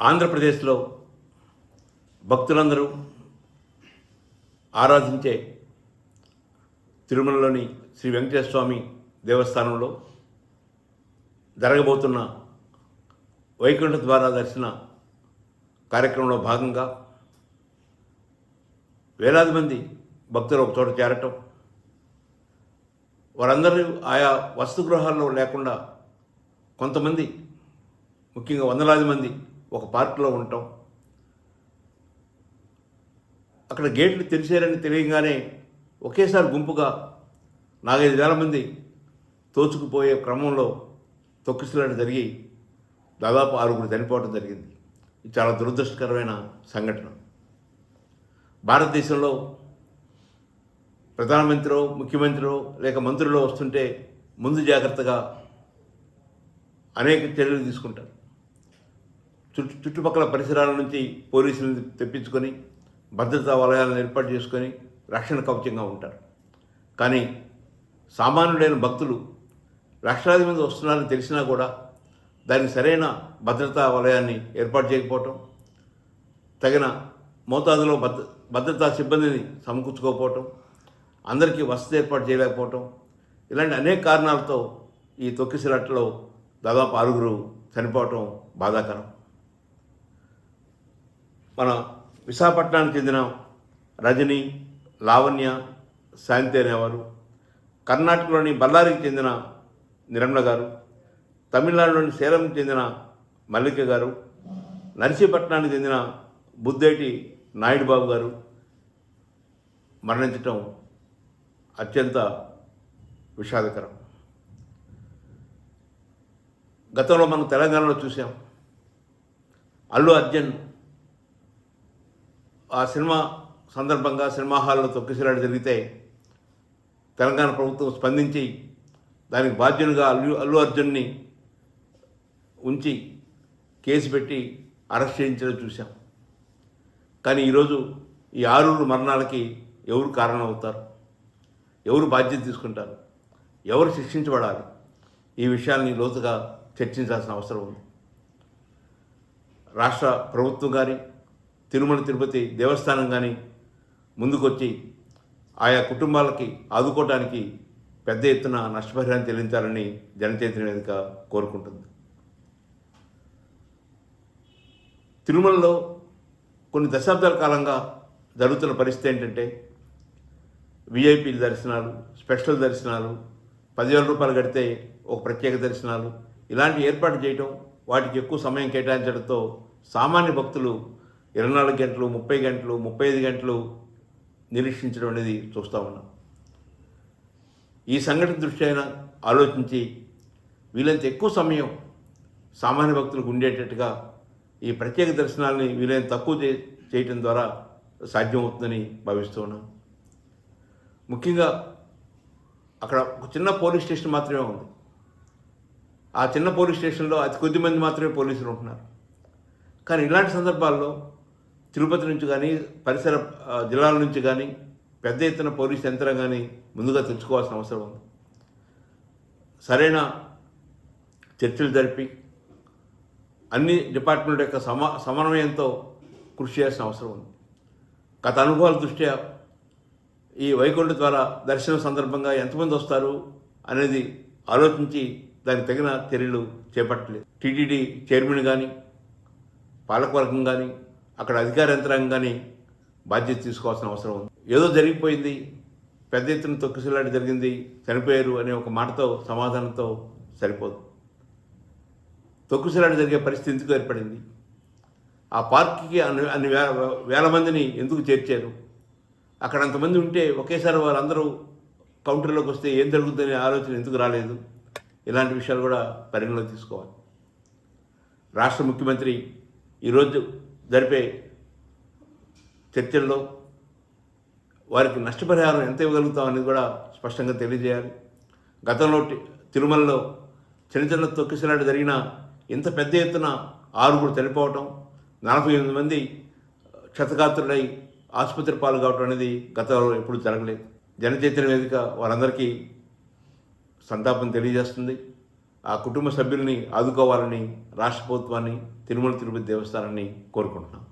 ఆంధ్రప్రదేశ్లో భక్తులందరూ ఆరాధించే తిరుమలలోని శ్రీ వెంకటేశ్వర స్వామి దేవస్థానంలో జరగబోతున్న వైకుంఠ ద్వారా దర్శన కార్యక్రమంలో భాగంగా వేలాది మంది భక్తులు ఒక చోట చేరటం వారందరూ ఆయా వసతిగృహాల్లో లేకుండా కొంతమంది ముఖ్యంగా వందలాది మంది ఒక పార్కులో ఉండటం అక్కడ గేట్లు తెరిచారని తెలియగానే ఒకేసారి గుంపుగా నాలుగైదు వేల మంది తోచుకుపోయే క్రమంలో తొక్కిసలాట జరిగి దాదాపు ఆరుగురు చనిపోవడం జరిగింది. ఇది చాలా దురదృష్టకరమైన సంఘటన. భారతదేశంలో ప్రధానమంత్రో ముఖ్యమంత్రో లేక మంత్రులో వస్తుంటే ముందు జాగ్రత్తగా అనేక చర్యలు తీసుకుంటారు. చుట్టు చుట్టుపక్కల పరిసరాల నుంచి పోలీసులను తెప్పించుకొని భద్రతా వలయాలను ఏర్పాటు చేసుకొని రక్షణ కవచంగా ఉంటారు. కానీ సామాన్యుడైన భక్తులు లక్షలాది మంది వస్తున్నారని తెలిసినా కూడా దానికి సరైన భద్రతా వలయాన్ని ఏర్పాటు చేయకపోవటం తగిన మోతాదులో భద్ర భద్రతా సిబ్బందిని సమకూర్చుకోకపోవటం అందరికీ వసతి ఏర్పాటు చేయలేకపోవటం ఇలాంటి అనేక కారణాలతో ఈ తొక్కిసలాట్లో దాదాపు ఆరుగురు చనిపోవటం బాధాకరం. మన విశాఖపట్నానికి చెందిన రజని లావణ్య శాంతి అనేవారు కర్ణాటకలోని బళ్ళారికి చెందిన నిర్మల గారు తమిళనాడులోని సేలంకి చెందిన మల్లిక గారు నర్సీపట్నానికి చెందిన బుద్ధేటి నాయుడు బాబు గారు మరణించటం అత్యంత విషాదకరం. గతంలో మనం తెలంగాణలో చూసాం. అల్లు అర్జున్ ఆ సినిమా సందర్భంగా సినిమా హాల్లో తొక్కిసలాడు జరిగితే తెలంగాణ ప్రభుత్వం స్పందించి దానికి బాధ్యునిగా అల్లు అల్లు అర్జున్ని ఉంచి కేసు పెట్టి అరెస్ట్ చేయించడం చూసాం. కానీ ఈరోజు ఈ ఆరుగురు మరణాలకి ఎవరు కారణం అవుతారు ఎవరు బాధ్యత తీసుకుంటారు? ఎవరు శిక్షించబడాలి? ఈ విషయాల్ని లోతుగా చర్చించాల్సిన అవసరం ఉంది. రాష్ట్ర ప్రభుత్వం కానీ తిరుమల తిరుపతి దేవస్థానం కానీ ముందుకొచ్చి ఆయా కుటుంబాలకి ఆదుకోవడానికి పెద్ద ఎత్తున నష్టపరిహారం చెల్లించాలని జనచైతన్య వేదిక కోరుకుంటుంది. తిరుమలలో కొన్ని దశాబ్దాల కాలంగా జరుగుతున్న పరిస్థితి ఏంటంటే విఐపీ దర్శనాలు స్పెషల్ దర్శనాలు పదివేల రూపాయలు కడితే ఒక ప్రత్యేక దర్శనాలు ఇలాంటి ఏర్పాటు చేయటం వాటికి ఎక్కువ సమయం కేటాయించడంతో సామాన్య భక్తులు ఇరవై నాలుగు గంటలు ముప్పై గంటలు ముప్పై ఐదు గంటలు నిరీక్షించడం అనేది చూస్తూ ఉన్నాం. ఈ సంఘటన దృష్ట్యా ఆలోచించి వీలైనంత ఎక్కువ సమయం సామాన్య భక్తులకు ఉండేటట్టుగా ఈ ప్రత్యేక దర్శనాల్ని వీలైనంత తక్కువ చే చేయటం ద్వారా సాధ్యమవుతుందని భావిస్తూ ఉన్నాం. ముఖ్యంగా అక్కడ ఒక చిన్న పోలీస్ స్టేషన్ మాత్రమే ఉంది. ఆ చిన్న పోలీస్ స్టేషన్లో అతి కొద్ది మంది మాత్రమే పోలీసులు ఉంటున్నారు. కానీ ఇలాంటి సందర్భాల్లో తిరుపతి నుంచి కానీ పరిసర జిల్లాల నుంచి కానీ పెద్ద ఎత్తున పోలీస్ యంత్రాంగాన్ని ముందుగా తెచ్చుకోవాల్సిన అవసరం ఉంది. సరైన చర్చలు జరిపి అన్ని డిపార్ట్మెంట్ యొక్క సమ సమన్వయంతో కృషి చేయాల్సిన అవసరం ఉంది. గత అనుభవాల దృష్ట్యా ఈ వైకుంఠ ద్వారా దర్శనం సందర్భంగా ఎంతమంది వస్తారు అనేది ఆలోచించి దానికి తగిన చర్యలు చేపట్టలేదు. టీటీడీ చైర్మన్ కానీ పాలకవర్గం కానీ అక్కడ అధికార యంత్రాంగం కానీ బాధ్యత తీసుకోవాల్సిన అవసరం ఉంది. ఏదో జరిగిపోయింది పెద్ద ఎత్తున తొక్కిసలాట జరిగింది చనిపోయారు అనే ఒక మాటతో సమాధానంతో సరిపోదు. తొక్కిసలాట జరిగే పరిస్థితి ఎందుకు ఏర్పడింది? ఆ పార్క్కి అన్ని అన్ని వేల వేల మందిని ఎందుకు చేర్చారు? అక్కడ అంతమంది ఉంటే ఒకేసారి వాళ్ళందరూ కౌంటర్లోకి వస్తే ఏం జరుగుతుందనే ఆలోచన ఎందుకు రాలేదు? ఇలాంటి విషయాలు కూడా పరిగణలోకి తీసుకోవాలి. రాష్ట్ర ముఖ్యమంత్రి ఈరోజు జరిపే చర్చల్లో వారికి నష్టపరిహారం ఎంత ఇవ్వగలుగుతాం అనేది కూడా స్పష్టంగా తెలియజేయాలి. గతంలో తిరుమలలో చిన్న చిన్న తొక్కిసలాట జరిగిన ఇంత పెద్ద ఎత్తున ఆరుగురు చనిపోవటం నలభై ఎనిమిది మంది క్షతగాత్రులై ఆసుపత్రి పాలు కావటం అనేది గతంలో ఎప్పుడు జరగలేదు. జనచైతన్య వేదిక వారందరికీ సంతాపం తెలియజేస్తుంది. ఆ కుటుంబ సభ్యుల్ని ఆదుకోవాలని రాష్ట్ర ప్రభుత్వాన్ని తిరుమల తిరుపతి దేవస్థానాన్ని కోరుకుంటున్నాం.